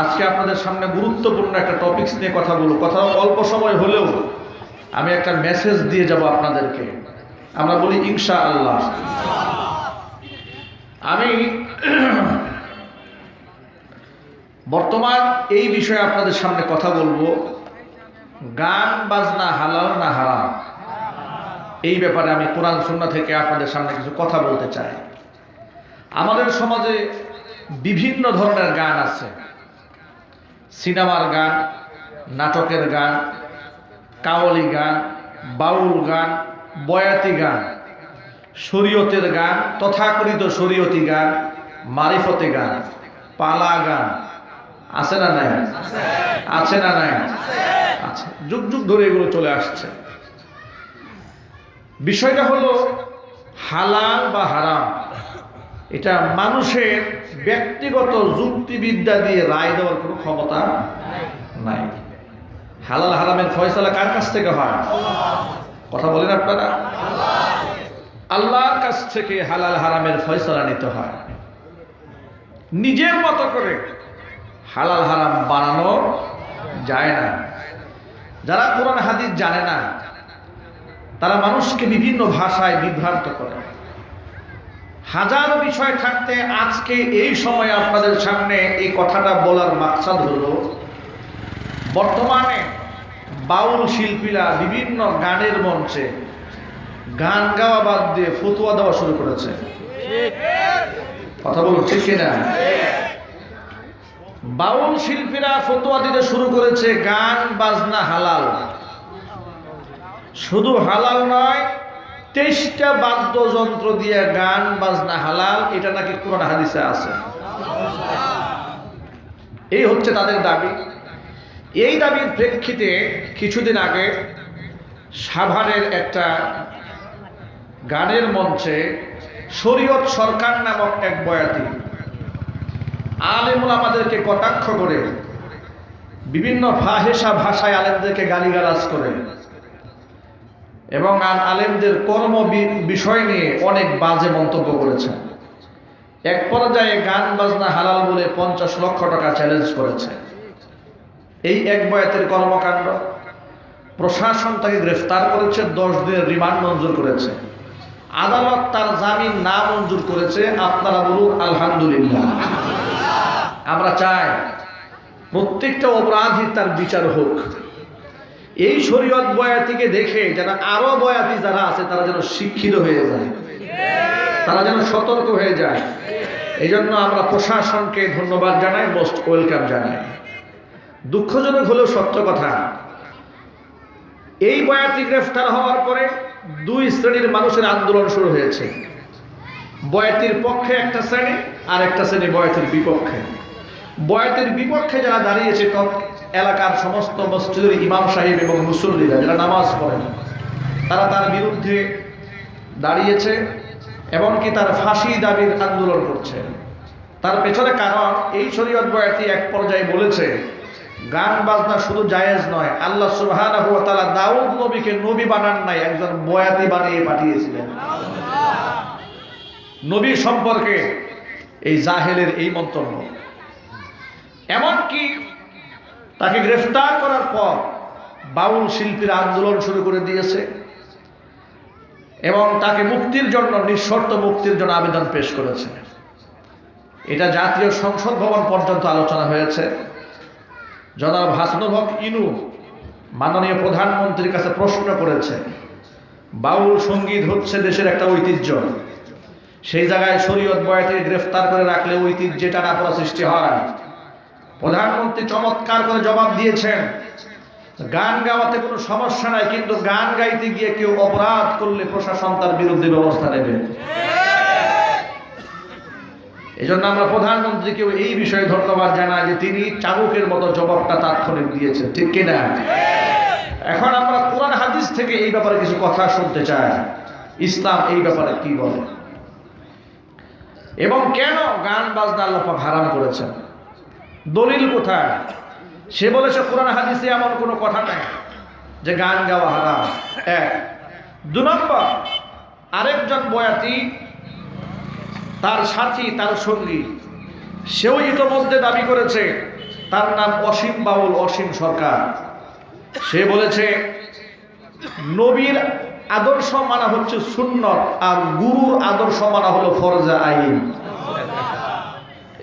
আজকে আপনাদের সামনে গুরুত্বপূর্ণ একটা টপিকস নিয়ে কথা বলব। কথা অল্প সময় হলেও আমি একটা মেসেজ দিয়ে যাব আপনাদেরকে। আমরা বলি ইনশা আল্লাহ আমি বর্তমান এই বিষয়ে আপনাদের সামনে কথা বলব। গান, বাজনা হালাল না হারাম? এই ব্যাপারে আমি কোরআন সুন্না থেকে আপনাদের সামনে কিছু কথা বলতে চাই। আমাদের সমাজে বিভিন্ন ধরনের গান আছে। সিনেমার গান, নাটকের গান কাওয়ালি গান, বাউল গান, বয়াতি গান, শরীয়তের গান, তথাকথিত শরীয়তি গান, মারিফতে গান, পালা গান, আছে না নাই? আছে না নাই? আছে। যুগ যুগ ধরে এগুলো চলে আসছে। বিষয়টা হলো হালাল বা হারাম? এটা মানুষের ব্যক্তিগত যুক্তিবিদ্যা দিয়ে রায় দেওয়ার কোনো ক্ষমতা নাই। হালাল হারামের ফয়সালা কার কাছ থেকে হয়? কথা বলেন আপনারা। আল্লাহর কাছ থেকে হালাল হারামের ফয়সালা নিতে হয়। নিজের মতো করে হালাল হারাম বানানো যায় না। যারা কোরআন হাদিস জানে না, তারা মানুষকে বিভিন্ন ভাষায় বিভ্রান্ত করে। হাজার বিষয় থাকতে আজকে এই সময় আপনাদের সামনে এই কথাটা বলার মাকসাদ হলো, বর্তমানে বাউল শিল্পীরা বিভিন্ন গানের মঞ্চে গান গাওয়া বাদ দিয়ে ফতুয়া দেওয়া শুরু করেছে। কথা বলুন, ঠিক কিনা? বাউল শিল্পীরা ফতুয়া দিতে শুরু করেছে গান, বাজনা, হালাল। শুধু হালাল নয় তেইশটা বাদ্যযন্ত্র দিয়ে গান, বাজনা হালাল, এটা নাকি কোরআন হাদিসে আছে? এই হচ্ছে তাদের দাবি। এই দাবির প্রেক্ষিতে কিছুদিন আগে সাভারের একটা গানের মঞ্চে শরীয়ত সরকার নামক এক বয়াতি আলেমুল আমাদেরকে কটাক্ষ করে, বিভিন্ন ফাহেসা ভাষায় আলেমদেরকে গালিগালাজ করে। এবং আর আলেমদের কর্ম বিষয় নিয়ে অনেক বাজে মন্তব্য করেছেন। এক পর্যায়ে গান বাজনা হালাল বলে পঞ্চাশ লক্ষ টাকা চ্যালেঞ্জ করেছে। এই এক বয়াতের কর্মকাণ্ড, প্রশাসন তাকে গ্রেফতার করেছে, দশ দিনের রিমান্ড মঞ্জুর করেছে। আদালত তার জামিন না মঞ্জুর করেছে, আপনারা বলুন, আলহামদুলিল্লাহ। আমরা চাই প্রত্যেকটা অপরাধী তার বিচার হোক। এই শরীয়ত বয়াতিকে দেখে যারা আরও বয়াতি যারা আছে, তারা যেন শিক্ষিত হয়ে যায়। তারা যেন সতর্ক হয়ে যায়। এই জন্য আমরা প্রশাসনকে ধন্যবাদ জানাই মোস্ট ওয়েলকাম জানাই। দুঃখজনক হলেও সত্য কথা, এই বয়াতি গ্রেফতার হওয়ার পরে দুই শ্রেণির মানুষের আন্দোলন শুরু হয়েছে। বয়াতির পক্ষে একটা শ্রেণি আর একটা শ্রেণি বয়াতির বিপক্ষে। বয়াতির বিপক্ষে যারা দাঁড়িয়েছে এলাকার সমস্ত মসজিদের ইমাম সাহেব এবং মুসল্লিরা যারা নামাজ পড়েন, তারা তার বিরুদ্ধে দাঁড়িয়েছে এমনকি তার ফাঁসি দাবির আন্দোলন করছে। তার পেছনে কারণ, এই শরীয়ত বয়াতি এক পর্যায়ে বলেছে, গান বাজনা শুধু জায়েজ নয়, আল্লাহ তাআলা দাউদ নবীকে নবী বানান নাই, একজন বয়াতি বানিয়ে পাঠিয়েছিলেন। নবী সম্পর্কে এই জাহেলের এই মন্তব্য। এমনকি তাকে গ্রেফতার করার পর বাউল শিল্পীরা আন্দোলন শুরু করে দিয়েছে এবং তাকে মুক্তির জন্য, নিঃশর্ত মুক্তির জন্য আবেদন পেশ করেছে। এটা জাতীয় সংসদ ভবন পর্যন্ত আলোচনা হয়েছে। জনাব হাসনুল হক ইনু মাননীয় প্রধানমন্ত্রীর কাছে প্রশ্ন করেছে, বাউল সংগীত হচ্ছে দেশের একটা ঐতিহ্য। সেই জায়গায় শরীয়ত বয়াতে গ্রেফতার করে রাখলে ঐতিহ্যে টানা পড়া সৃষ্টি হয়। প্রধানমন্ত্রী চমৎকার করে জবাব দিয়েছেন। গান গাওয়াতে কোনো সমস্যা নাই, কিন্তু গান গাইতে গিয়ে কেউ অপরাধ করলে প্রশাসন তার বিরুদ্ধে ব্যবস্থা নেবে। এই জন্য আমরা প্রধানমন্ত্রীকেও এই বিষয়ে ধন্যবাদ জানাই যে তিনি চাবুকের মতো জবাবটা তাৎক্ষণিক দিয়েছেন, ঠিক কিনা এখন আমরা কোরআন হাদিস থেকে এই ব্যাপারে কিছু কথা শুনতে চাই। ইসলাম এই ব্যাপারে কি বলে? এবং কেন গান বাজনা আল্লাহ পাক হারাম করেছেন? দলিল কোথায়? সে বলেছে কোরআন হাদিসে এমন কোনো কথা নাই যে গান গাওয়া হারাম। এক। দু নম্বর, আরেকজন বয়াতি তার সাথী, তার সঙ্গী, সেও ইতোমধ্যে দাবি করেছে, তার নাম অসীম বাউল, অসীম সরকার। সে বলেছে, নবীর আদর্শ মানা হচ্ছে সুন্নত আর গুরুর আদর্শ মানা হলো ফরজা আইন।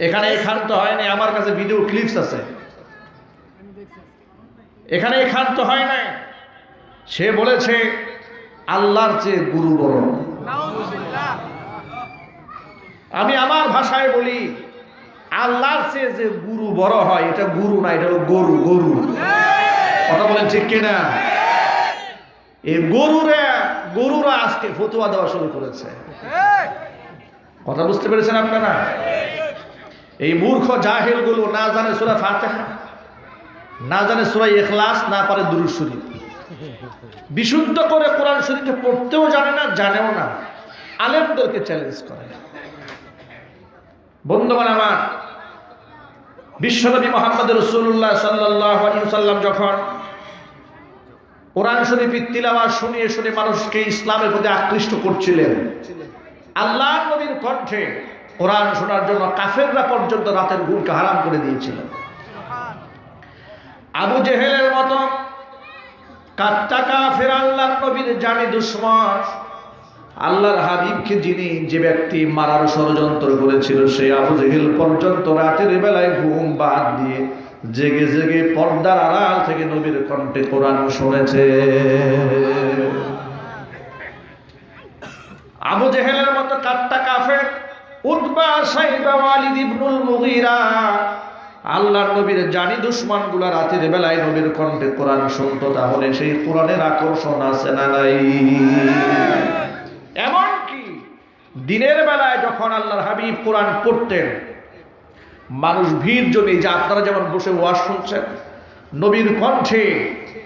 এখানে এখান তো হয়নি, আমার কাছে ভিডিও ক্লিপস আছে। এখানে তো হয় নাই। সে বলেছে, আল্লাহর চেয়ে গুরু বড়। আমি আমার ভাষায় বলি, আল্লাহর চেয়ে যে গুরু বড় হয়, এটা গুরু না, এটা হলো গরু গরু। কথা বলেন ঠিক কিনা? এই গরুরা গরুরা আজকে ফতুয়া দেওয়া শুরু করেছে। কথা বুঝতে পেরেছেন আপনারা? এই মূর্খ জাহেলগুলো না জানে সুরা ফাতেহা, না জানে সুরা এখলাস না পারে দুরুদ শরীফ। বিশুদ্ধ করে কোরআন শরীফকে পড়তেও জানে না, জানেও না। আলেমদেরকে চ্যালেঞ্জ করে। বন্ধুগণ আমার, বিশ্বনবী মোহাম্মদ রসুল্লাহ সাল্লাহ সাল্লাম যখন কোরআন শরীফ তিলাওয়াত শুনিয়ে শুনে মানুষকে ইসলামের প্রতি আকৃষ্ট করছিলেন আল্লাহ নবীর কণ্ঠে কোরআন শোনার জন্য কাফেররা পর্যন্ত রাতের ঘুমকে হারাম করে দিয়েছিলেন আবু জেহেলের মতো কাত্তা কাফের, আল্লাহর নবীর জানি দুশ্মন, আল্লাহর হাবিবকে যিনি যে ব্যক্তি মারার ষড়যন্ত্র করেছিল সেই আবু জেহেল পর্যন্ত রাতের বেলায় ঘুম বাদ দিয়ে জেগে জেগে পর্দার আড়াল থেকে নবীর কণ্ঠে কোরআন শুনেছে। আবু জেহেলের মতো কাট্টা কাফের উতবা সাইবা ওয়ালিদ ইবনুল মুগীরা। আল্লাহর নবীর জানি দুশ্মনগুলা রাতের বেলায় নবীর কণ্ঠে কোরআন শুনতো, তাহলে সেই কোরআনের আকর্ষণ আছে না নাই? এমনকি দিনের বেলায় যখন আল্লাহর হাবিব কোরআন পড়তেন, মানুষ ভিড় জমে যে আপনারা যেমন বসে ওয়াজ শুনছেন, নবীর কণ্ঠে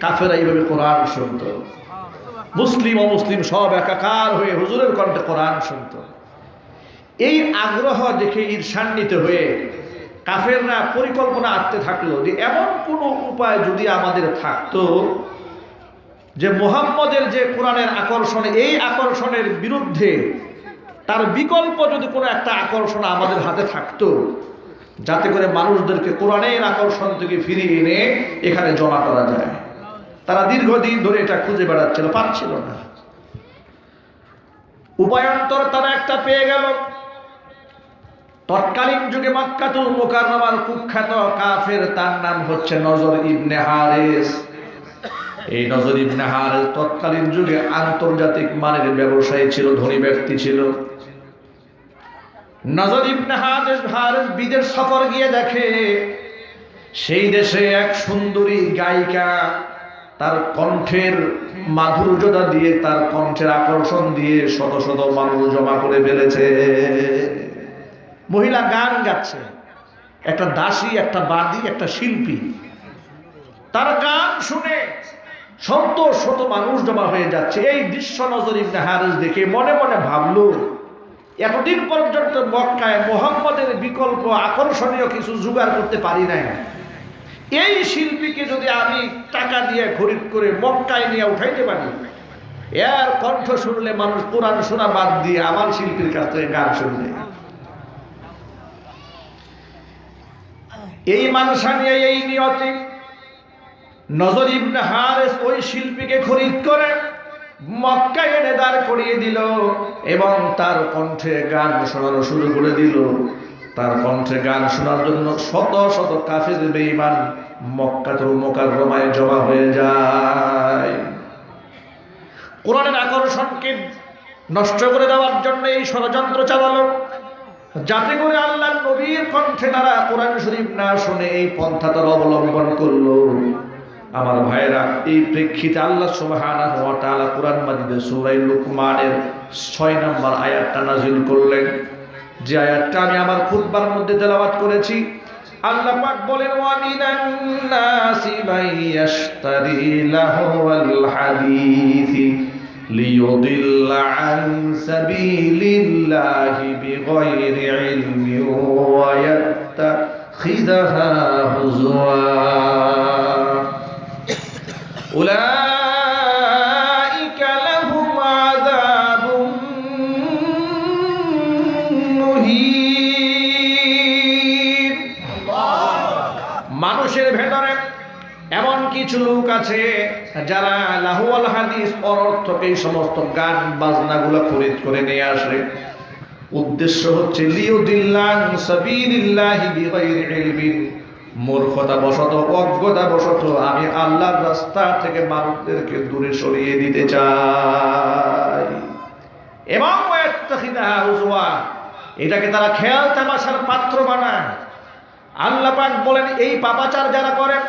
কাফেরা এইভাবে কোরআন শুনত। মুসলিম অমুসলিম সব একাকার হয়ে হুজুরের কণ্ঠে কোরআন শুনত। এই আগ্রহ দেখে ঈর্ষান্বিত হয়ে কাফেররা পরিকল্পনা আঁকতে থাকল যে এমন কোনো উপায় যদি আমাদের থাকতো যে মোহাম্মদের যে কোরআনের আকর্ষণ, এই আকর্ষণের বিরুদ্ধে তার বিকল্প যদি কোনো একটা আকর্ষণ আমাদের হাতে থাকতো, যাতে করে মানুষদেরকে কোরআনের আকর্ষণ থেকে ফিরিয়ে এনে এখানে জমা করা যায়। তারা দীর্ঘদিন ধরে এটা খুঁজে বেড়াচ্ছিল, পাচ্ছিল না। উপায়ন্তর তারা একটা পেয়ে গেল। তৎকালীন যুগে মক্কাতুল মোকাররমার কুখ্যাত কাফের, তার নাম হচ্ছে নজর ইবনে হারেস। এই নজর ইবনে হারেস তৎকালীন যুগে আন্তর্জাতিক মানের ব্যবসায়ী ছিল, ধনী ব্যক্তি ছিল। নজর ইবনে হারেস হারেস বিদেশ সফর গিয়ে দেখে, সেই দেশে এক সুন্দরী গায়িকা তার কণ্ঠের মাধুর্যতা দিয়ে, তার কণ্ঠের আকর্ষণ দিয়ে শত শত মানুষ জমা করে ফেলেছে। মহিলা গান গাচ্ছে। একটা দাসী, একটা বাদী, একটা শিল্পী। তার গান শুনে শত শত মানুষ জমা হয়ে যাচ্ছে। এই দৃশ্য নজর ইবনে হারিস দেখে মনে মনে ভাবলো, এতদিন পর্যন্ত মক্কায় মোহাম্মদের বিকল্প আকর্ষণীয় কিছু জোগাড় করতে পারি নাই। এই শিল্পীকে যদি আমি টাকা দিয়ে খরিদ করে মক্কায় নিয়ে উঠাইতে পারি, এর কণ্ঠ শুনলে মানুষ কোরআন শোনা বাদ দিয়ে আমার শিল্পীর কাছ থেকে গান শুনবে। এই মানুষা নিয়ে এই নিয়তে। নজর ইবনে হারেস ওই শিল্পীকে খরিদ করে মক্কা এনে দাঁড় করিয়ে দিল এবং তার কণ্ঠে গান শোনানো শুরু করে দিল। তার কণ্ঠে গান শোনার জন্য শত শত কাফের বেঈমান মক্কাতুল মোকাররমায় জমা হয়ে যায়। কোরআনের আকর্ষণকে নষ্ট করে দেওয়ার জন্য এই ষড়যন্ত্র চালালো। যাতে করে আল্লাহ নবীর কণ্ঠে তারা কোরআন শরীফ না শুনে এই পন্থা তারা অবলম্বন করল। আমার ভাইরা এই প্রেক্ষিতে আল্লাহ সুবহানাহু ওয়া তাআলা কোরআন মাজিদে সূরা লুকমানের 6 নম্বর আয়াতটা নাযিল করলেন। যে আয়াতটা আমি আমার খুতবার মধ্যে তেলাওয়াত করেছি। আল্লাহ পাক বলেন, ওয়া মিনান নাসি মাইয়াশতারি লাহুল হাদিসি। ليضل عن سبيل الله بغير علم ويتخذها هزوا. أولئك কিছু লোক আছে যারা লাহুয়াল হাদিস অনর্থক এই সমস্ত গান বাজনাগুলো খরিদ করে নিয়ে আসে। উদ্দেশ্য হচ্ছে মূর্খতা বশত অজ্ঞতা বশত আমি আল্লাহর রাস্তা থেকে মানুষদেরকে দূরে সরিয়ে দিতে চাই। এবং এটাকে তারা খেয়াল তামাশার পাত্র বানায়। আল্লাহ পাক বলেন, এই পাপাচার যারা করেন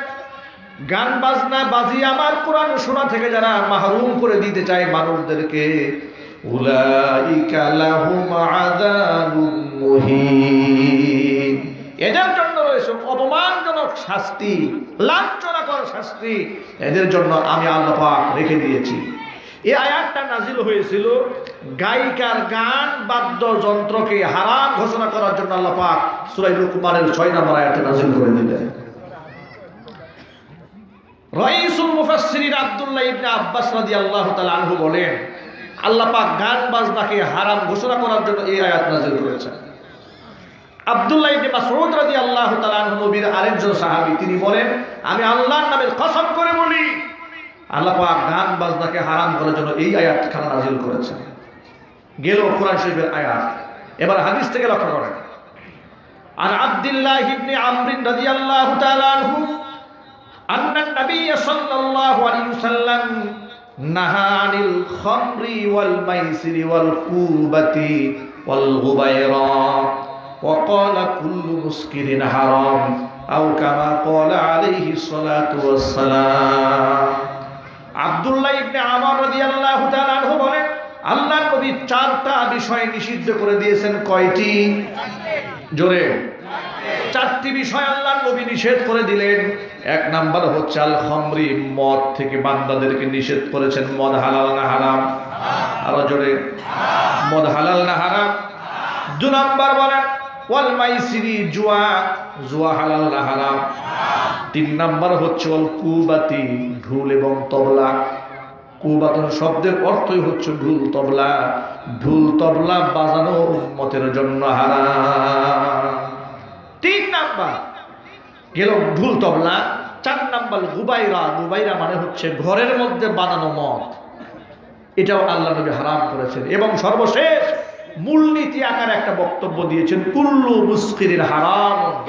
গান বাজনা বাজি আমার কোরআন শোনা থেকে যারা মাহরুম করে দিতে চায় মানুষদেরকে এদের জন্য রয়েছে অপমানজনক শাস্তি, লাঞ্ছনাকর শাস্তি। এদের জন্য আমি আল্লাহ পাক রেখে দিয়েছি। এই আয়াতটা নাজিল হয়েছিল গায়িকার গান বাদ্যযন্ত্রকে হারাম ঘোষণা করার জন্য আল্লাহ পাক সূরা লুকমানের 6 নম্বর আয়াতে নাজিল করে দিলেন। রইসুল মুফাসসিরিন আব্দুল্লাহ ইবনে আব্বাস রাদিয়াল্লাহু তাআলা আনহু বলেন, আল্লাহ পাক গান বাজনাকে হারাম ঘোষণা করার জন্য এই আয়াত নাযিল করেছেন। আব্দুল্লাহ ইবনে মাসউদ রাদিয়াল্লাহু তাআলা আনহু নবীর আরেকজন সাহাবী, তিনি বলেন, আমি আল্লাহর নামের কসম করে বলি, আল্লাহ পাক গান বাজনাকে হারাম করার জন্য এই আয়াত খানা নাযিল করেছেন। গেল কোরআন শরীফের আয়াত। এবার হাদিস থেকে লক্ষ্য করেন। আর আব্দুল্লাহ ইবনে আমর রাদিয়াল্লাহু তাআলা আনহু أن النبي صلى الله عليه وسلم نهى عن الخمر والميسر والكوبة والغبيرة وقال كل مسكر حرام أو كما قال عليه الصلاة والسلام আব্দুল্লাহ ইবনে আমর রাদিয়াল্লাহু তাআলা আনহু বলেন আল্লাহ নবী চারটা বিষয় নিষিদ্ধ করে দিয়েছেন কয়টি জোরে চারটি বিষয় আল্লাহ নবী নিষেধ করে দিলেন। এক নাম্বার হচ্ছে আল খমরি মদ থেকে বান্দাদেরকে নিষেধ করেছেন, মদ হালাল না হারাম? আরও জোরে। মদ হালাল না হারাম? দু নাম্বার বলেন ওয়াল মাইসিরি জুয়া জুয়া হালাল না হারাম? তিন নাম্বার হচ্ছে ওয়াল কুবাতি ঢুল এবং তবলা। কুবাতন শব্দের অর্থই হচ্ছে ঢুল, তবলা। ঢুল, তবলা বাজানো উম্মতের জন্য হারাম। তিন নাম্বার। গেল ঢুল তবলা, চার নাম্বার গুবাইরা গুবাইরা মানে হচ্ছে ঘরের মধ্যে বানানো মদ। এটাও আল্লাহ নবী হারাম করেছেন। এবং সর্বশেষ মূলনীতি আকারে একটা বক্তব্য দিয়েছেন, কুল্লু মুস্কিরের হারাম।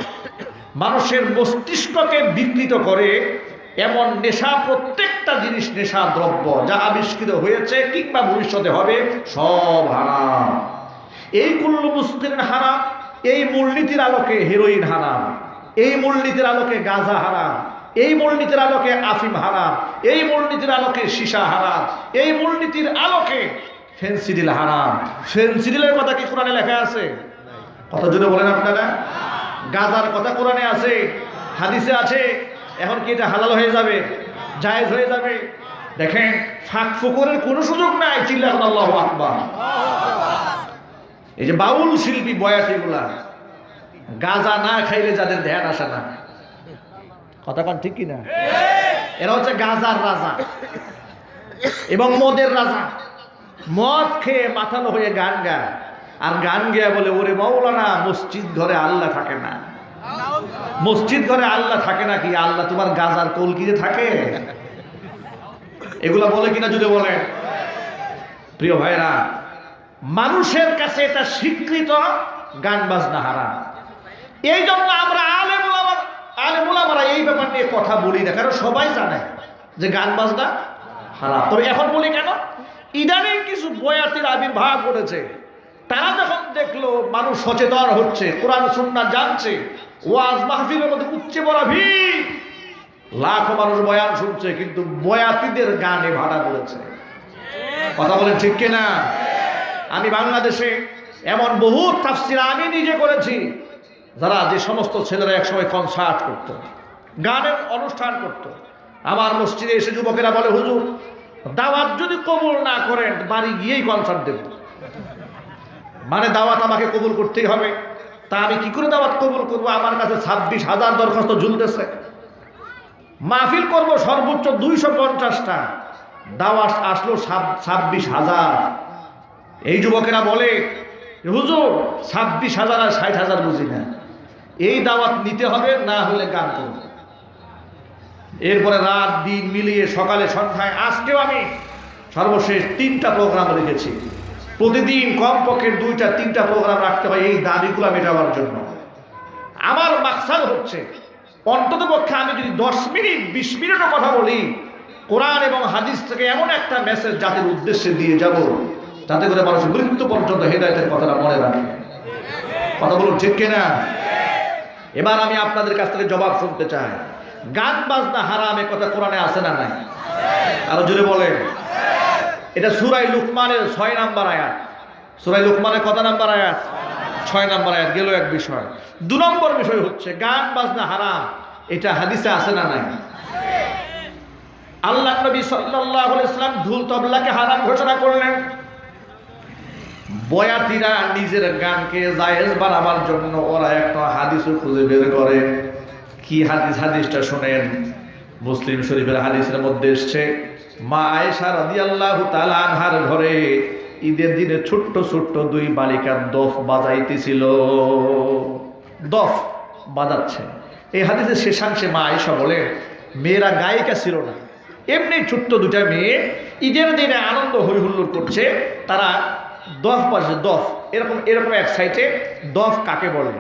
মানুষের মস্তিষ্ককে বিকৃত করে এমন নেশা, প্রত্যেকটা জিনিস নেশা দ্রব্য, যা আবিষ্কৃত হয়েছে কিংবা ভবিষ্যতে হবে, সব হারাম। এই কুল্লু মুস্কিরের হারাম এই মূলনীতির আলোকে হিরোইন হারাম, এই মূলনীতির আলোকে গাঁজা হারাম, এই মূলনীতির আলোকে আফিম হারাম, এই মূলনীতির আলোকে সীসা হারাম, এই মূলনীতির আলোকে ফেন্সিডিল হারাম। ফেন্সিডিলের কথা কি কোরআনে লেখা আছে? কত জোরে বলেন আপনারা? গাজার কথা কোরআনে আছে, হাদিসে আছে, এখন কি এটা হালাল হয়ে যাবে? জায়েজ হয়ে যাবে? দেখেন, ফাঁক ফুকুরের কোনো সুযোগ নাই চিল্লা আল্লাহ আকবার। এই যে বাউল শিল্পী বয়াতিগুলা গাজা না খাইলে যাদের ধ্যান আসে না। কথা পান ঠিক কিনা? এরা হচ্ছে গাজার রাজা এবং মদের রাজা। মদ খেয়ে মাথানো হয়ে গান গায়। আর গান গেয়ে বলে, ওরে মৌলানা মসজিদ ঘরে আল্লাহ থাকে না। মসজিদ ঘরে আল্লাহ থাকে না কি? আল্লাহ তোমার গাজার কলকিতে থাকে? এগুলা বলে কিনা যদি বলে প্রিয় ভাইরা মানুষের কাছে এটা স্বীকৃত গান বাজনা হারা এই জন্য আমরা আলেমুলামার আলেমুলামারা এই ব্যাপার নিয়ে কথা বলি না, কারণ সবাই জানে যে গান বাজনা হারা তবে এখন বলি কেন? ইদানিং কিছু বয়াতির আবির্ভাব ঘটেছে। তারা যখন দেখল মানুষ সচেতন হচ্ছে, কোরআন সুন্না জানছে, ওয়াজ মাহফিলের মধ্যে উচ্চে বড় ভিড়। লাখো মানুষ বয়ান শুনছে, কিন্তু বয়াতিদের গানে ভাড়া করেছে কথা বলেন ঠিক কিনা? আমি বাংলাদেশে এমন বহু তাফসির আমি নিজে করেছি, যারা যে সমস্ত ছেলেরা একসময় কনসার্ট করত, গানের অনুষ্ঠান করত। আমার মসজিদে এসে যুবকেরা বলে, হুজুর, দাওয়াত যদি কবুল না করেন, বাড়ি গিয়েই কনসার্ট দেব। মানে দাওয়াত আমাকে কবুল করতেই হবে। তা আমি কি করে দাওয়াত কবুল করব? আমার কাছে ছাব্বিশ হাজার দরখাস্ত ঝুলতেছে। মাহফিল করব সর্বোচ্চ দুইশো পঞ্চাশটা। দাওয়াত আসলো ছাব্বিশ হাজার। এই যুবকেরা বলে হুজুর, ছাব্বিশ হাজার আর ষাট হাজার বুঝি না। এই দাওয়াত নিতে হবে, না হলে গান করব। এরপরে রাত, দিন মিলিয়ে সকালে সন্ধ্যায়, আজকেও আমি সর্বশেষ তিনটা প্রোগ্রাম রেখেছি। প্রতিদিন কমপক্ষে দুইটা, তিনটা প্রোগ্রাম রাখতে হয় এই দাবিগুলো মেটাবার জন্য। আমার মাকসাদ হচ্ছে অন্তত পক্ষে আমি যদি দশ মিনিট, বিশ মিনিটও কথা বলি, কোরআন এবং হাদিস থেকে এমন একটা মেসেজ জাতির উদ্দেশ্যে দিয়ে যাব যাতে করে মানুষ মৃত্যু পর্যন্ত হেদায়তের কথাটা মনে রাখে। কথা বলুন ঠিক কিনা? এবার আমি আপনাদের কাছ থেকে জবাব শুনতে চাই। গান বাজনা হারামে কথা কোরআনে আছে না নাই? আরও জোরে বলেন। এটা সুরাই লুকমানের ছয় নাম্বার আয়াত। সুরাই লুকমানের কত নাম্বার আয়াত? ছয় নাম্বার আয়াত, গেল এক বিষয়। দু নম্বর বিষয় হচ্ছে, গান বাজনা হারাম, এটা হাদিসে আছে না নাই? আল্লাহ নবী সাল্লাল্লাহু আলাইহি সাল্লাম ঢুল তবলাকে হারাম ঘোষণা করলেন। বয়াতিরা নিজের গানকে জায়েজ বানাবার জন্য ওরা একটা হাদিসও খুঁজে বের করে। কি হাদিস? হাদিসটা শোনেন। মুসলিম শরীফের হাদিসের মধ্যে এসছে, মা আয়েশা রাদিয়াল্লাহু তাআলা আনহার ঘরে ঈদের দিনে ছোট্ট ছোট্ট দুই বালিকার দফ বাজাইতেছিল। দফ বাজাচ্ছে। এই হাদিসের শেষাংশে মা আয়েশা বলে, মেয়েরা গায়িকা ছিল না। এমনি ছোট্ট দুটা মেয়ে ঈদের দিনে আনন্দ হই হুল্লোড় করছে। তারা দফ পাশে দফ, এরকম এরকম এক সাইডে দফ কাকে বলে?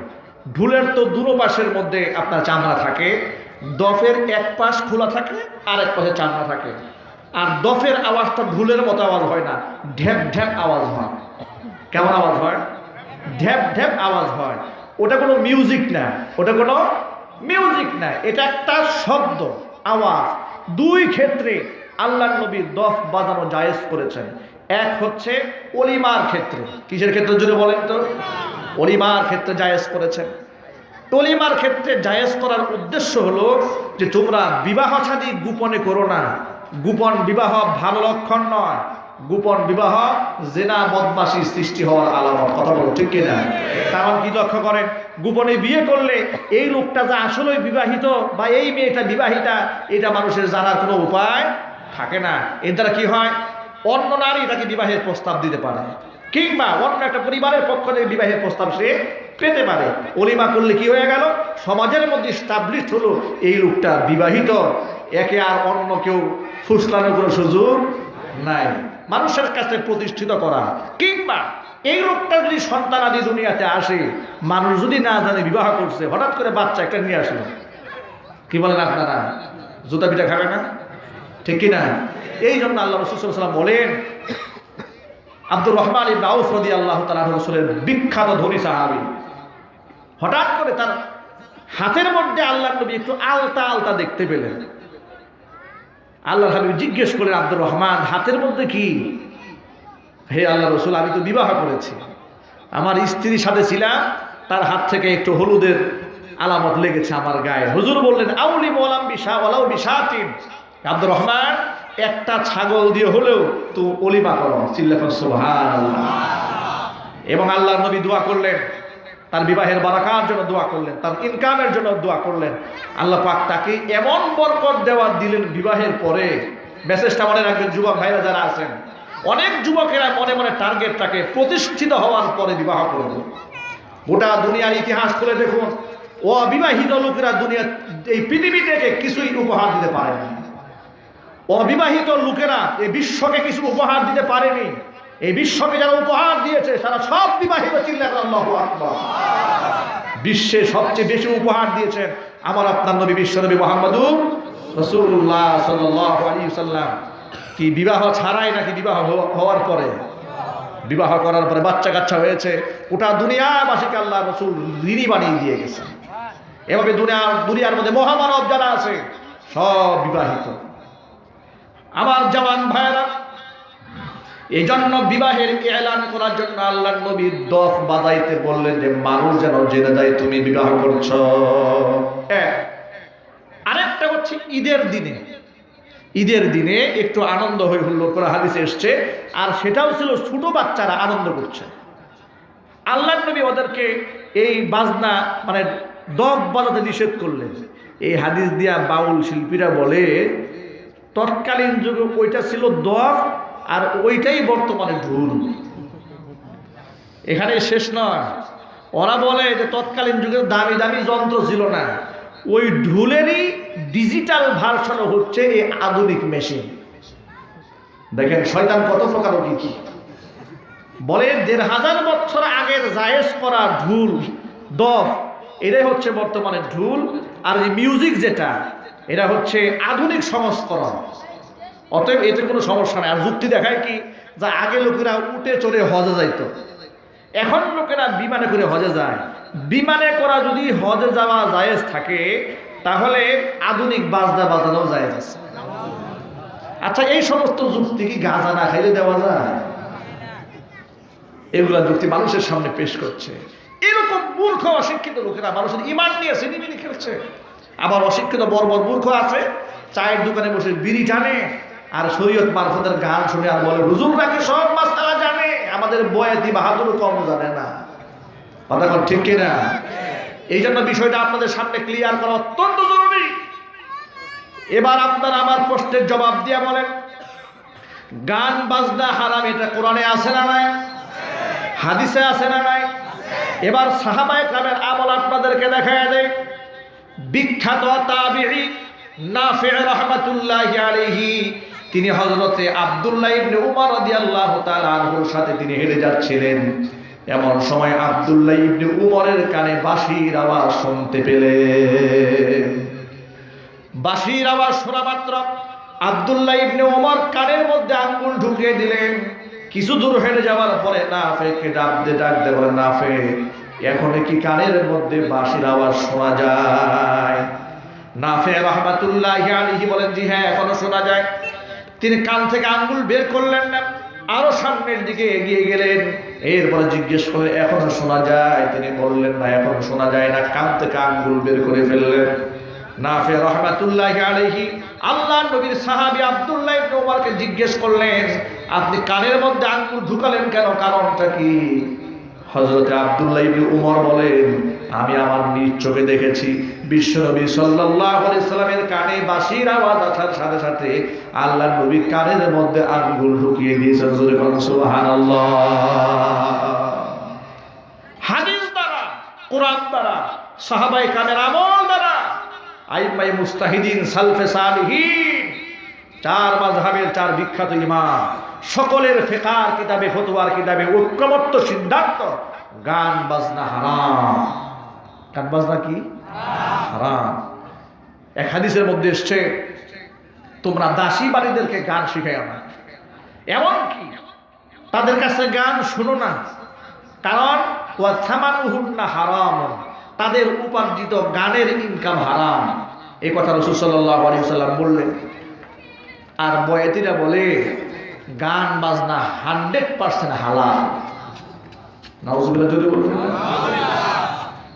ঢুলের তো দুনো পাশের মধ্যে আপনার চামড়া থাকে, দফের এক পাশ খোলা থাকে আর এক পাশে চামড়া থাকে। আর দফের আওয়াজটা ঢুলের মতো আওয়াজ হয় না, ঢ্যাপ ঢ্যাপ আওয়াজ হয়। কেমন আওয়াজ হয়? ঢ্যাপ ঢ্যাপ আওয়াজ হয়। ওটা কোনো মিউজিক না, ওটা কোনো মিউজিক না, এটা একটা শব্দ, আওয়াজ। দুই ক্ষেত্রে আল্লাহ নবী দফ বাজানো জায়েজ করেছেন। এক হচ্ছে অলিমার ক্ষেত্রে। কিসের ক্ষেত্রে জুড়ে বলেন তো? অলিমার ক্ষেত্রে জায়েজ করেছেন। টলিমার ক্ষেত্রে জায়েজ করার উদ্দেশ্য হলো যে তোমরা বিবাহ ছাদি গোপনে করো না। গোপন বিবাহ ভালো লক্ষণ নয়। গোপন বিবাহ জেনা বদমাসি সৃষ্টি হওয়ার আলামত। কথা বলো, ঠিক কিনা? কারণ কি লক্ষ্য করেন? গোপনে বিয়ে করলে এই লোকটা যে আসলেই বিবাহিত বা এই মেয়েটা বিবাহিতা, এটা মানুষের জানার কোনো উপায় থাকে না। এর দ্বারা কি হয়? অন্য নারী তাকে বিবাহের প্রস্তাব দিতে পারে। কিংবা অন্য একটা পরিবারের পক্ষ থেকে বিবাহের প্রস্তাব সে পেতে পারে। অলিমা করলে কি হয়ে গেল? সমাজের মধ্যে স্টাবলিশ হলো এই লোকটা বিবাহিত। একে আর অন্য কেউ ফুসলানোর কোনো সুযোগ নাই। মানুষের কাছে প্রতিষ্ঠিত করা। কিংবা এই লোকটা যদি সন্তান আদি দুনিয়াতে আসে, মানুষ যদি না জানে বিবাহ করছে, হঠাৎ করে বাচ্চা একটা নিয়ে আসলো। কি বলেন আপনারা? জুতা পিঠা খাবে না? ঠিক কি না এই জন্য আল্লাহ রসুলাম বলেন, আব্দুর রহমান আল্লাহ তালা রসুলের বিখ্যাত ধনী সাহাবি। হঠাৎ করে তার হাতের মধ্যে আল্লাহ নবী একটু আলতা আলতা দেখতে পেলেন। আল্লাহ হাবিব জিজ্ঞেস করলেন, আব্দুর রহমান, হাতের মধ্যে কি? হে আল্লাহ রসুল, আমি তো বিবাহ করেছি। আমার স্ত্রীর সাথে ছিলাম, তার হাত থেকে একটু হলুদের আলামত লেগেছে আমার গায়ে। হুজুর বললেন, আউলি মোলাম বিশা ওলাও বিশাতিন। আব্দুর রহমান একটা ছাগল দিয়ে হলেও তো অলিমা করো চিল্লাফন সুবহান এবং আল্লাহ নবী দোয়া করলেন, তার বিবাহের বারাকার জন্য দোয়া করলেন, তার ইনকামের জন্য দোয়া করলেন। আল্লাহ পাক তাকে এমন বরকত দেওয়া দিলেন বিবাহের পরে। মেসেজটা মনে রাখবেন, যুবক ভাইরা যারা আছেন, অনেক যুবকেরা মনে মনে টার্গেটটাকে প্রতিষ্ঠিত হওয়ার পরে বিবাহ করবে গোটা দুনিয়ার ইতিহাস খুলে দেখুন, অবিবাহিত লোকেরা দুনিয়া, এই পৃথিবী থেকে কিছুই উপহার দিতে পারে না। অবিবাহিত লোকেরা এই বিশ্বকে কিছু উপহার দিতে পারেনি। এই বিশ্বকে যারা উপহার দিয়েছে, তারা সব বিবাহিত বিশ্বে সবচেয়ে বেশি উপহার দিয়েছেন আমার আপনার নবী বিশ্বনবী মোহাম্মদুর রসুল্লাহ সাল্লাহ আলী সাল্লাম কি বিবাহ ছাড়াই নাকি বিবাহ হওয়ার পরে? বিবাহ করার পরে বাচ্চা কাচ্চা হয়েছে ওটা দুনিয়াবাসীকে আল্লাহ রসুল ঋণী বানিয়ে দিয়ে গেছে এভাবে দুনিয়া দুনিয়ার মধ্যে মহামানব যারা আছে, সব বিবাহিত। আমার জওয়ান ভাইয়েরা এই জন্য বিবাহের এলান করার জন্য আল্লাহ নবী দফ বাজাইতে বললেন যে, মানুষ যেন জেনে যায় তুমি বিবাহ করছ। আরেকটা হচ্ছে ঈদের দিনে। ঈদের দিনে একটু আনন্দ হয়ে হুল্লোড় করে হাদিসে এসছে, আর সেটাও ছিল ছোট বাচ্চারা আনন্দ করছে। আল্লাহ নবী ওদেরকে এই বাজনা মানে দফ বাজাতে নিষেধ করলেন। এই হাদিস দিয়া বাউল শিল্পীরা বলে তৎকালীন যুগে ওইটা ছিল দফ আর ওইটাই বর্তমানে ঢুল এখানে শেষ নয়। ওরা বলে যে তৎকালীন যুগে দামি দামি যন্ত্র ছিল না। ওই ঢুলেরই ডিজিটাল ভার্সন হচ্ছে এই আধুনিক মেশিন দেখেন শয়তান কত প্রকার কি কি। বলে দেড় হাজার বছর আগের জায়েজ করা ঢুল, দফ, এটাই হচ্ছে বর্তমানে ঢুল। আর এই মিউজিক যেটা এটা হচ্ছে আধুনিক সংস্করণ। অতএব এতে কোনো সমস্যা নেই। আর যুক্তি দেখায় কি? যা আগে লোকেরা উঠে চড়ে হজে যাইত। এখন লোকেরা বিমানে করে হজে যায়। বিমানে করা যদি হজে যাওয়া জায়েজ থাকে, তাহলে আধুনিক বাজনা বাজানো জায়েজ আছে। আচ্ছা এই সমস্ত যুক্তি কি গাঁজা না খাইলে দেওয়া যায়? এগুলা যুক্তি মানুষের সামনে পেশ করছে। এরকম মূর্খ, অশিক্ষিত লোকেরা মানুষের ইমান নিয়ে সিনেমিনি খেলছে। আবার অশিক্ষিত বড় মূর্খ আছে, চায়ের দোকানে বসে বিড়ি টানে আর শরীয়ত মারফতের গান শুনে আর বলে নাকি সব মাসালা জানে? আমাদের বয়াতি বাহাদুর কম জানে না। কথা এখন ঠিক কিনা? এই জন্য বিষয়টা আপনাদের সামনে ক্লিয়ার করা অত্যন্ত জরুরি। এবার আপনারা আমার প্রশ্নের জবাব দিয়ে বলেন, গান, বাজনা, হারাম, এটা কোরআনে আছে না নাই? হাদিসে আছে না নাই? এবার সাহাবায়ে কামের আমল আপনাদেরকে দেখায় দেয় বিখ্যাত তাবিঈ নাফি রহমাতুল্লাহ আলাইহি। তিনি হযরতে আব্দুল্লাহ ইবনে উমর রাদিয়াল্লাহু তাআলা আনহুর সাথে তিনি হেঁটে যাচ্ছিলেন। এমন সময় আব্দুল্লাহ ইবনে উমরের কানে বাঁশির আওয়াজ শুনতে পেলেন। বাঁশির আওয়াজ শোনা মাত্র আব্দুল্লাহ ইবনে ওমর কানের মধ্যে আঙ্গুল ঢুকিয়ে দিলেন। কিছু দূর হেঁটে যাওয়ার পরে নাফেকে ডাক দিয়ে ডাক দিয়ে বলে, নাফে এখন কি কানের মধ্যে বাঁশির আওয়াজ শোনা যায়? নাফে রহমাতুল্লাহ আলিহি বলেন, জি হ্যাঁ এখনও শোনা যায়। তিনি কান থেকে আঙ্গুল বের করলেন না, আরও সামনের দিকে এগিয়ে গেলেন। এরপরে জিজ্ঞেস করে এখনও শোনা যায়? তিনি বললেন, না, এখনও শোনা যায় না। কান থেকে আঙ্গুল বের করে ফেললেন। নাফে রহমাতুল্লাহ আলাইহি আল্লাহ নবীর সাহাবী আব্দুল্লাহ ইবনে ওমরকে জিজ্ঞেস করলেন, আপনি কানের মধ্যে আঙ্গুল ঢুকালেন কেন? কারণটা কি? হযরত আব্দুল্লাহ ইবনে উমর বলেন, আমি আমার নিজ চোখে দেখেছি বিশ্বনবী সাল্লামের কানে বাঁশির আওয়াজ আসার সাথে সাথে আল্লাহ নবী কানের মধ্যে আঙ্গুল ঢুকিয়ে দিয়েছেন হাদিস দ্বারা, কোরআন দ্বারা সাহাবাই কামের আমল দ্বারা আইমাই মুস্তাহিদিন সালফে সালিহিন চার মাযহাবের চার বিখ্যাত ইমাম। সকলের ফেকার কিতাবে, ফতোয়ার কিতাবে ঐক্যমত্য সিদ্ধান্ত গান, বাজনা হারাম। গান, বাজনা কি? হারাম। এক হাদিসের মধ্যে এসছে, তোমরা দাসী বাড়িদেরকে গান শিখাই না। এমন কি তাদের কাছে গান শুনো না। কারণ ওয়াথামানুহুন্না হারাম। তাদের উপার্জিত গানের ইনকাম হারাম। এই কথা রসুল সাল্লাহ আলী সাল্লাম বললেন। আর বয়াতিরা বলে, গান বাজনা হান্ড্রেড পার্সেন্ট হালাল। নাউজুবিল্লাহ যদি বলবেন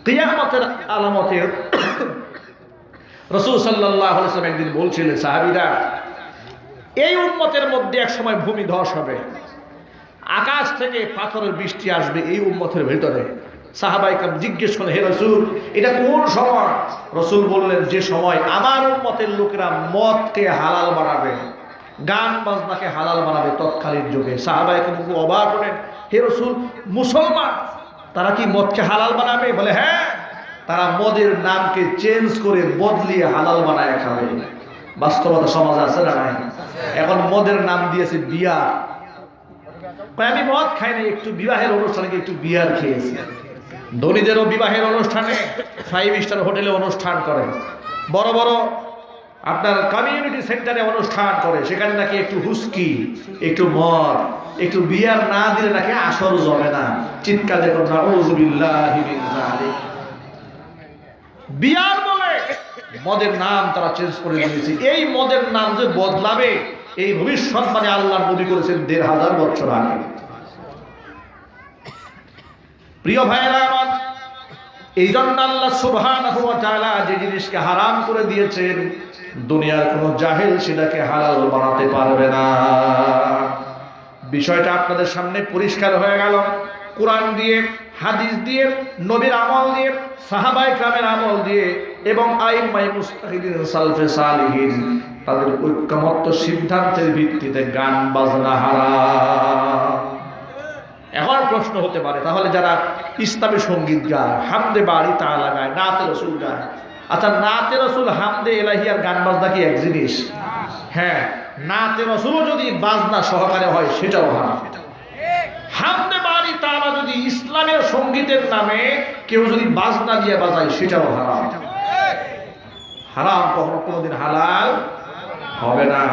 কিয়ামতের আলামতের রসুল সাল্লাহ একদিন বলছিলেন, সাহাবিরা, এই উন্মতের মধ্যে এক সময় ভূমি ধস হবে। আকাশ থেকে পাথরের বৃষ্টি আসবে এই উন্মতের ভেতরে। সাহাবাইকাম জিজ্ঞেস করলেন, হে রসুল, এটা কোন সময়? রসুল বললেন, যে সময় আমার উন্মতের লোকেরা মদকে হালাল বানাবে, গান বাজনাকে হালাল বানাবে তৎকালীন যুগে। সাহাবাইকাম অবাক হলেন, হে রসুল, মুসলমান, তারা কি মদকে হালাল বানাবে? বলে হ্যাঁ তারা মদের নামকে চেঞ্জ করে বদলিয়ে হালাল বানায় খাবে। বাস্তবতা সমাজ আছে না নাই? এখন মদের নাম দিয়েছে বিয়ার। আমি মদ খাই না একটু বিবাহের অনুষ্ঠানে একটু বিয়ার খেয়েছি। ধনীদেরও বিবাহের অনুষ্ঠানে ফাইভ স্টার হোটেলে অনুষ্ঠান করে। বড় বড় আপনার কমিউনিটি সেন্টারে অনুষ্ঠান করে। সেখানে নাকি একটু হুস্কি, একটু মদ, একটু বিয়ার না দিলে নাকি আসর জমে না। চিৎকার দেখুন বিয়ার বলে মদের নাম তারা চেঞ্জ করে দিয়েছে। এই মদের নাম যে বদলাবে, এই ভবিষ্যৎ মানে আল্লাহ নবী করেছেন দেড় হাজার বছর আগে। প্রিয় ভাইয়েরা আমার এই জন্য আল্লাহ সুবহান যে জিনিসকে হারাম করে দিয়েছেন, দুনিয়ার কোন জাহেল সেটাকে হালাল বানাতে পারবে না। বিষয়টা আপনাদের সামনে পরিষ্কার হয়ে গেল। কোরআন দিয়ে, হাদিস দিয়ে, নবীর আমল দিয়ে সাহাবাই গ্রামের আমল দিয়ে এবং আইমাই মুস্তাহিদিন সালফে তাদের ঐক্যমত্য সিদ্ধান্তের ভিত্তিতে গান বাজনা হারাম। এখন প্রশ্ন হতে পারে, তাহলে যারা ইসলামী সংগীত গায়, হামদে বাড়ি তালা গায়, নাতে রসুল গায়। আচ্ছা নাতে রসুল, হামদে এলাহি আর গান বাজনা কি এক জিনিস? হ্যাঁ নাতে রসুলও যদি বাজনা সহকারে হয়, সেটাও হারাম। হামদে বাড়ি তারা যদি ইসলামের সঙ্গীতের নামে কেউ যদি বাজনা দিয়ে বাজায়, সেটাও হারাম। হারাম কখনো, কোনোদিন হালাল হবে না।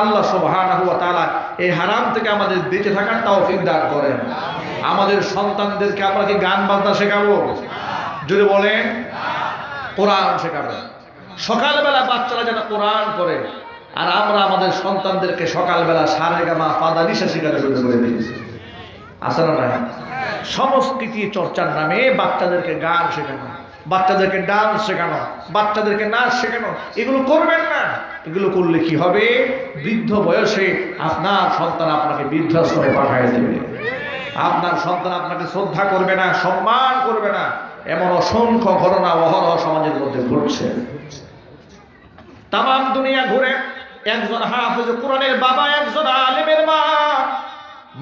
আল্লাহ সুবহানাহু ওয়া তাআলা এই হারাম থেকে আমাদের বেঁচে থাকার তৌফিক দান করেন। আমাদের সন্তানদেরকে আমরা কি গান বাজনা শেখাবো? যদি বলেন, কোরআন শেখাবো। সকালবেলা বাচ্চারা যেন কোরআন পড়ে, আর আমরা আমাদের সন্তানদেরকে সকালবেলা সারে গামা পাদা নিশা শেখানো শুরু করে দিয়েছি। আছে না? সংস্কৃতি চর্চার নামে বাচ্চাদেরকে গান শেখানো, বাচ্চাদেরকে ডান্স শেখানো, বাচ্চাদেরকে নাচ শেখানো, এগুলো করবেন না। এগুলো করলে কি হবে? বৃদ্ধ বয়সে আপনার সন্তান আপনাকে বৃদ্ধাশ্রমে পাঠিয়ে দেবে। আপনার সন্তান আপনাকে শ্রদ্ধা করবে না, সম্মান করবে না, এমন অসংখ্য ঘটনা অহরহ সমাজের মধ্যে ঘটছে। তাম দুনিয়া ঘুরে একজন হাফেজ কোরআনের বাবা, একজন আলেমের মা।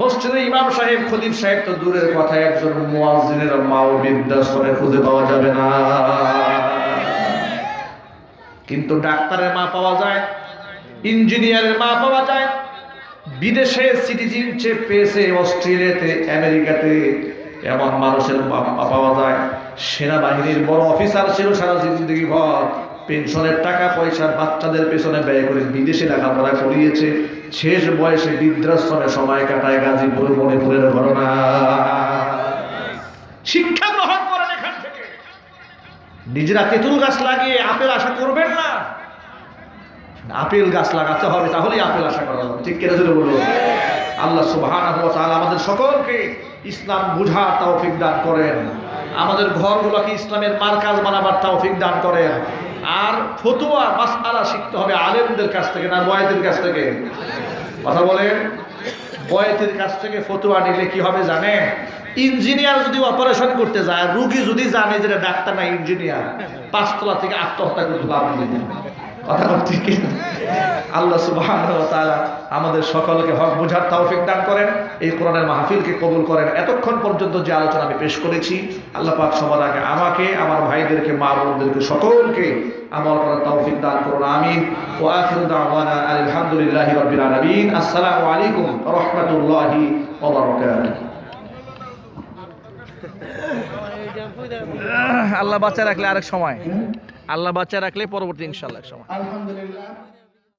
মসজিদে ইমাম সাহেব খদিব সাহেব তো দূরের কথা, একজন মুয়াজ্জিনের মাও বৃদ্ধাশ্রমে খুঁজে পাওয়া যাবে না। কিন্তু ডাক্তারের মা পাওয়া যায়, ইঞ্জিনিয়ারের মা পাওয়া যায় বিদেশে সিটিজেনশিপ পেয়েছে অস্ট্রেলিয়াতে, আমেরিকাতে, এমন মানুষের পাওয়া যায়। সেনাবাহিনীর বড় অফিসার ছিল সারা জিন্দগি ভর। পেনশনের টাকা পয়সা বাচ্চাদের পেছনে ব্যয় করে বিদেশে লেখাপড়া করিয়েছে। শেষ বয়সে বৃদ্ধাশ্রমে সময় কাটায় গাজীপুর, মণিপুরের ঘটনা। শিক্ষা গ্রহণ করেন এখান থেকে। নিজেরা তেঁতুল গাছ লাগিয়ে আপেল আশা করবেন না। আপেল গাছ লাগাতে হবে, তাহলেই আপেল আশা করা যাবে। ঠিক কেনা যদি বলব আল্লাহ তাআলা আমাদের সকলকে ইসলাম বুঝার তৌফিক দান করেন। আমাদের ঘরগুলোকে ইসলামের মার্কাজ বানাবার তৌফিক দান করেন। আর ফতুয়া, মাসআলা শিখতে হবে আলেমদের কাছ থেকে, না বয়েদের কাছ থেকে? কথা বলেন? বয়েতের কাছ থেকে ফতুয়া নিলে কি হবে জানে ইঞ্জিনিয়ার যদি অপারেশন করতে যায়, রুগী যদি জানে যেটা ডাক্তার না, ইঞ্জিনিয়ার, পাঁচতলা থেকে আত্মহত্যা করতে লাভ নেই কথা বল কি আল্লাহ তাআলা আমাদের সকলকে হক বোঝার তৌফিক দান করেন এই কোরআনের মাহফিলকে কবুল করেন। এতক্ষণ পর্যন্ত যে আলোচনা আমি পেশ করেছি আল্লাহ পাক সবার আগে আমাকে আমার ভাইদেরকে মা বোনদেরকে সকলকে আমল করার তৌফিক দান করুন আমিন। ওয়া আখিরু দাওয়ানা আলহামদুলিল্লাহি রাব্বিল আলামিন। আসসালামু আলাইকুম ওয়া রাহমাতুল্লাহি ওয়া বারাকাতুহু। আল্লাহ বাচ্চা রাখলে আরেক সময়। আল্লাহ বাচ্চা রাখলে পরবর্তী ইনশাল্লাহ সময়। আলহামদুলিল্লাহ।